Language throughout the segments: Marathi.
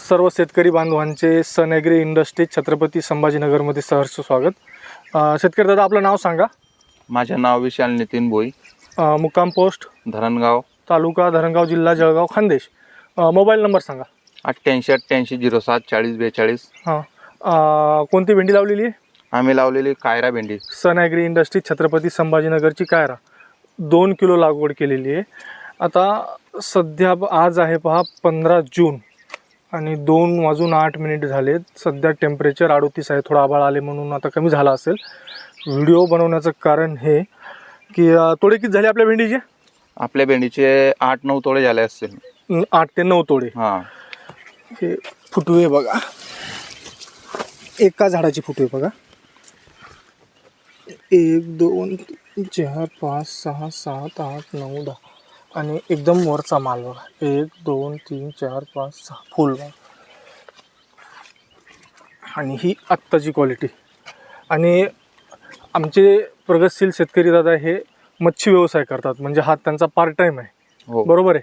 सर्व शेतकरी बांधवांचे सन ॲग्री इंडस्ट्री छत्रपती संभाजीनगरमध्ये सहर्ष स्वागत. अ, शेतकरी दादा आपलं नाव सांगा. माझे नाव विशाल नितीन भोई. अ, मुक्काम पोस्ट. धरणगाव. तालुका धरणगाव जिल्हा जळगाव खानदेश. अ, मोबाईल नंबर सांगा. अठ्ठ्याऐंशी अठ्ठ्याऐंशी झिरो सात चाळीस बेचाळीस. हां. अ, कोणती भेंडी लावलेली? आहे आम्ही लावलेली कायरा भेंडी. सन ॲग्री इंडस्ट्री छत्रपती संभाजीनगरची कायरा. दोन किलो लागवड केलेली आहे. आता सध्या ब- आज आहे पहा पंधरा जून. आणि दोन वाजून आठ मिनिट झालेत. सध्या टेम्परेचर अडोतीस आहे थोडा आभाळ आले म्हणून आता कमी झाला असेल. व्हिडिओ बनवण्याचं कारण हे की तोडे किती झाले आपल्या भेंडीचे? आपल्या भेंडीचे आठ नऊ तोडे झाले असतील. आठ ते नऊ तोडे. हां. हे फुटवे बघा. एका झाडाची फुटवे बघा. एक दोन चार पाच सहा सात आठ नऊ दहा. आणि एकदम वरचा माल बघा. एक दोन तीन चार पाच सहा. फुल बघा आणि ही आत्ताची क्वालिटी आणि आमचे प्रगतशील शेतकरी दादा हे मच्छी व्यवसाय करतात. म्हणजे हा त्यांचा पार्ट टाईम आहे. हो. बरोबर आहे?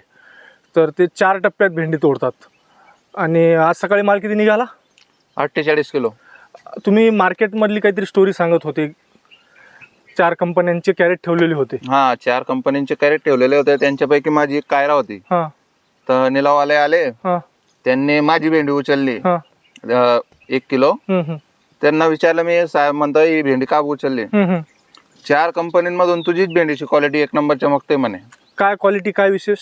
तर ते चार टप्प्यात भेंडी तोडतात. आणि आज सकाळी माल किती निघाला? अठ्ठेचाळीस किलो. तुम्ही मार्केटमधली काहीतरी स्टोरी सांगत होते. चार कंपन्यांचे कॅरेट ठेवलेले होते. हां चार कंपन्यांचे कॅरेट ठेवलेले होते. त्यांच्यापैकी माझी एक कायरा होती. हां. तर निलाववाले आले. हां. त्यांनी माझी भेंडी उचलली. हां. अं, एक किलो. हम्म, हम्म, त्यांना विचारलं मी साहेब म्हणतो ही भेंडी का उचलली? हम्म, हम्म. चार कंपन्यांमधून तुझीच भेंडीची क्वालिटी एक नंबर चमकते म्हणे. काय क्वालिटी काय विशेष?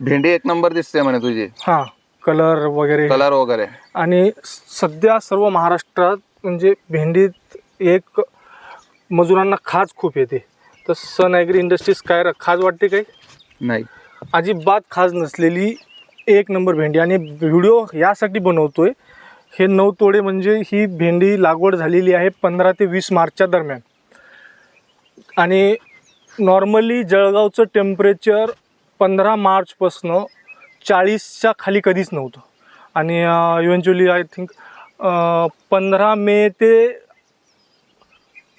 भेंडी एक नंबर दिसते म्हणे तुझी. हां. कलर वगैरे. कलर वगैरे. आणि सध्या सर्व महाराष्ट्रात म्हणजे भेंडीत एक मजुरांना खाज खूप येते. तर सन ॲग्री इंडस्ट्रीज काय रा- खाज वाटते काही? नाही. अजिबात खाज नसलेली एक नंबर भेंडी. आणि व्हिडिओ यासाठी बनवतोय हे नऊ तोडे म्हणजे ही भेंडी लागवड झालेली आहे पंधरा ते वीस मार्चच्या दरम्यान. आणि नॉर्मली जळगावचं टेम्परेचर पंधरा मार्चपासनं चाळीसच्या खाली कधीच नव्हतं. आणि इव्हेंच्युअली आय थिंक पंधरा मे ते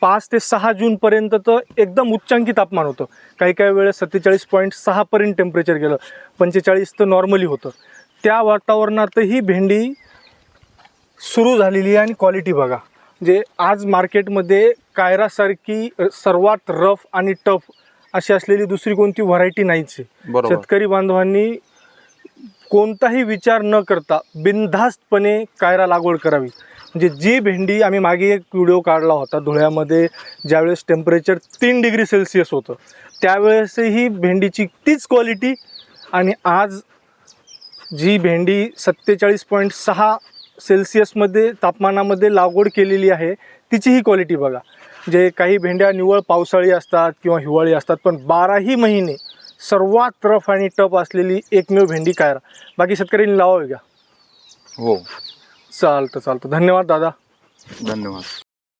पाच ते सहा जूनपर्यंत तर एकदम उच्चांकी तापमान होतं. काही काही वेळेस सत्तेचाळीस पॉईंट सहापर्यंत टेम्परेचर गेलं. पंचेचाळीस तर नॉर्मली होतं. त्या वातावरणातही भेंडी सुरू झालेली आहे आणि क्वालिटी बघा. जे आज मार्केटमध्ये कायरासारखी सर्वात रफ आणि टफ अशी असलेली दुसरी कोणती व्हरायटी नाहीच. आहे शेतकरी बांधवांनी कोणताही विचार न करता बिनधास्तपणे कायरा लागवड करावी. म्हणजे जी भेंडी आम्ही मागे एक व्हिडिओ काढला होता धुळ्यामध्ये ज्यावेळेस टेम्परेचर तीन डिग्री सेल्सिअस होतं त्यावेळेसही भेंडीची तीच क्वालिटी आणि आज जी भेंडी सत्तेचाळीस पॉईंट सहा सेल्सिअसमध्ये तापमानामध्ये लागवड केलेली आहे तिची ही क्वालिटी बघा. जे काही भेंड्या निवळ पावसाळी असतात किंवा हिवाळी असतात पण बाराही महिने सर्वात रफ आणि टफ असलेली एकमेव भेंडी कायरा बाकी शेतकऱ्यांनी लावावी का? हो. चालतं चालतं. धन्यवाद दादा. धन्यवाद.